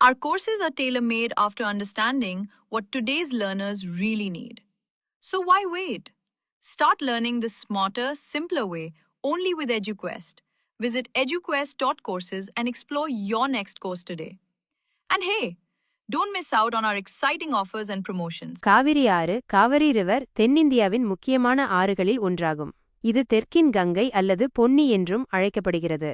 Our courses are tailor made after understanding what today's learners really need. So why wait? Start learning the smarter, simpler way only with EduQuest. Visit eduquest.courses and explore your next course today. And hey, don't miss out on our exciting offers and promotions. Kaveri ஆறு Kaveri river தென்னிந்தியாவின் முக்கியமான ஆறுகளில் ஒன்றாகும் இது தெற்கின் கங்கை அல்லது பொன்னி என்றும் அழைக்கப்படுகிறது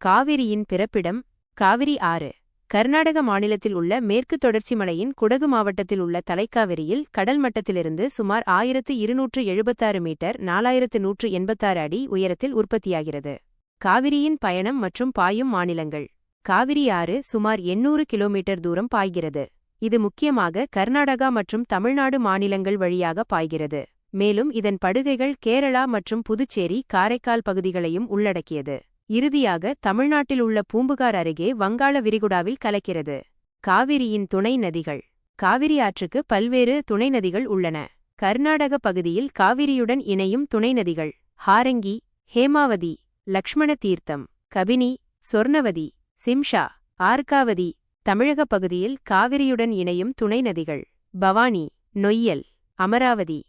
காவிரியின் பிறப்பிடம் காவிரி ஆறு கர்நாடக மாநிலத்தில் உள்ள மேற்கு தொடர்ச்சி மலையின் குடகு மாவட்டத்தில் உள்ள தலைக்காவிரியில் கடல் மட்டத்திலிருந்து சுமார் ஆயிரத்து இருநூற்று எழுபத்தாறு மீட்டர் நாலாயிரத்து நூற்று எண்பத்தாறு அடி உயரத்தில் உற்பத்தியாகிறது. காவிரியின் பயணம் மற்றும் பாயும் மாநிலங்கள். காவிரி ஆறு சுமார் எண்ணூறு கிலோமீட்டர் தூரம் பாய்கிறது. இது முக்கியமாக கர்நாடகா மற்றும் தமிழ்நாடு மாநிலங்கள் வழியாக பாய்கிறது. மேலும் இதன் படுகைகள் கேரளா மற்றும் புதுச்சேரி காரைக்கால் பகுதிகளையும் உள்ளடக்கியது. இறுதியாக தமிழ்நாட்டில் உள்ள பூம்புகார் அருகே வங்காள விரிகுடாவில் கலக்கிறது. காவிரியின் துணை நதிகள். காவிரி ஆற்றுக்கு பல்வேறு துணை நதிகள் உள்ளன. கர்நாடக பகுதியில் காவிரியுடன் இணையும் துணை நதிகள் ஹாரங்கி ஹேமாவதி லக்ஷ்மண தீர்த்தம் கபினி சொர்ணவதி சிம்ஷா ஆர்காவதி தமிழக பகுதியில் காவிரியுடன் இணையும் துணை நதிகள் பவானி நொய்யல் அமராவதி.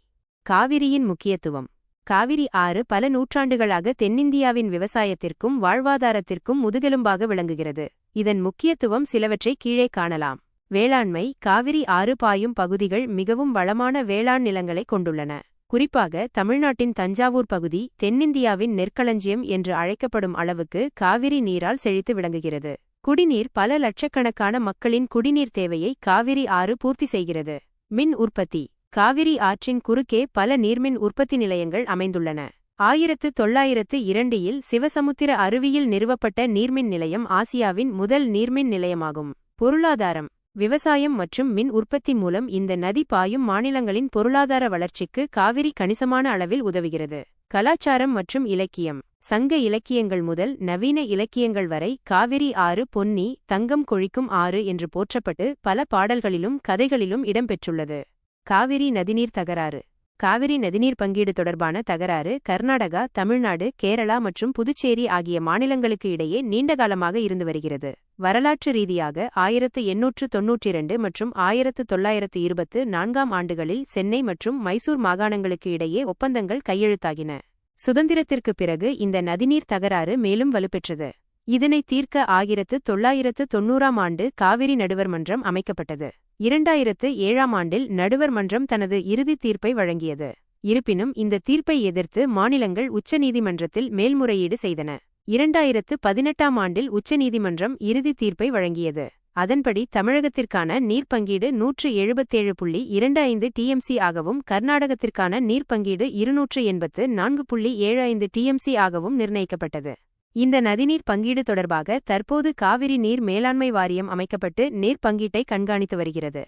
காவிரியின் முக்கியத்துவம். காவிரி ஆறு பல நூற்றாண்டுகளாக தென்னிந்தியாவின் விவசாயத்திற்கும் வாழ்வாதாரத்திற்கும் முதுகெலும்பாக விளங்குகிறது. இதன் முக்கியத்துவம் சிலவற்றை கீழே காணலாம். வேளாண்மை காவிரி ஆறு பாயும் பகுதிகள் மிகவும் வளமான வேளாண் நிலங்களை கொண்டுள்ளன. குறிப்பாக தமிழ்நாட்டின் தஞ்சாவூர் பகுதி தென்னிந்தியாவின் நெற்களஞ்சியம் என்று அழைக்கப்படும் அளவுக்கு காவிரி நீரால் செழித்து விளங்குகிறது. குடிநீர் பல லட்சக்கணக்கான மக்களின் குடிநீர் தேவையை காவிரி ஆறு பூர்த்தி செய்கிறது. மின் உற்பத்தி காவிரி ஆற்றின் குறுக்கே பல நீர்மின் உற்பத்தி நிலையங்கள் அமைந்துள்ளன. ஆயிரத்து தொள்ளாயிரத்து இரண்டில் சிவசமுத்திர அருவியில் நிறுவப்பட்ட நீர்மின் நிலையம் ஆசியாவின் முதல் நீர்மின் நிலையமாகும். பொருளாதாரம் விவசாயம் மற்றும் மின் உற்பத்தி மூலம் இந்த நதி பாயும் மாநிலங்களின் பொருளாதார வளர்ச்சிக்கு காவிரி கணிசமான அளவில் உதவுகிறது. கலாச்சாரம் மற்றும் இலக்கியம் சங்க இலக்கியங்கள் முதல் நவீன இலக்கியங்கள் வரை காவிரி ஆறு பொன்னி தங்கம் கொழிக்கும் ஆறு என்று போற்றப்பட்டு பல பாடல்களிலும் கதைகளிலும் இடம்பெற்றுள்ளது காவிரி நதிநீர் தகராறு. காவிரி நதிநீர் பங்கீடு தொடர்பான தகராறு கர்நாடகா தமிழ்நாடு கேரளா மற்றும் புதுச்சேரி ஆகிய மாநிலங்களுக்கு இடையே நீண்டகாலமாக இருந்து வருகிறது. வரலாற்று ரீதியாக ஆயிரத்து எண்ணூற்று தொன்னூற்றி இரண்டு மற்றும் ஆயிரத்து தொள்ளாயிரத்து இருபத்து நான்காம் ஆண்டுகளில் சென்னை மற்றும் மைசூர் மாகாணங்களுக்கு இடையே ஒப்பந்தங்கள் கையெழுத்தாகின. சுதந்திரத்திற்குப் பிறகு இந்த நதிநீர் தகராறு மேலும் வலுப்பெற்றது. இதனை தீர்க்க ஆயிரத்து தொள்ளாயிரத்து தொன்னூறாம் ஆண்டு காவிரி நடுவர் மன்றம் அமைக்கப்பட்டது. இரண்டாயிரத்து ஏழாம் ஆண்டில் நடுவர் மன்றம் தனது இறுதி தீர்ப்பை வழங்கியது. இருப்பினும் இந்த தீர்ப்பை எதிர்த்து மாநிலங்கள் உச்சநீதிமன்றத்தில் மேல்முறையீடு செய்தன. இரண்டாயிரத்து பதினெட்டாம் ஆண்டில் உச்சநீதிமன்றம் இறுதி தீர்ப்பை வழங்கியது. அதன்படி தமிழகத்திற்கான நீர் பங்கீடு நூற்று எழுபத்தேழு புள்ளி இரண்டு ஐந்து டிஎம்சி ஆகவும் கர்நாடகத்திற்கான நீர் பங்கீடு இருநூற்று எண்பத்து நான்கு புள்ளி ஏழு ஐந்து டிஎம்சி ஆகவும் நிர்ணயிக்கப்பட்டது. இந்த நதிநீர் பங்கீடு தொடர்பாக தற்போது காவிரி நீர் மேலாண்மை வாரியம் அமைக்கப்பட்டு நீர் பங்கீட்டை கண்காணித்து வருகிறது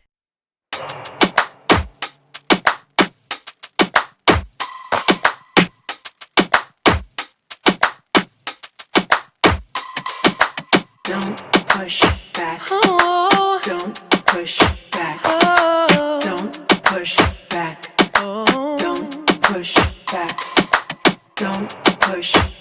Don't push back. Oh, Don't push back. oh, Don't push back. oh, Don't push back. Don't push back.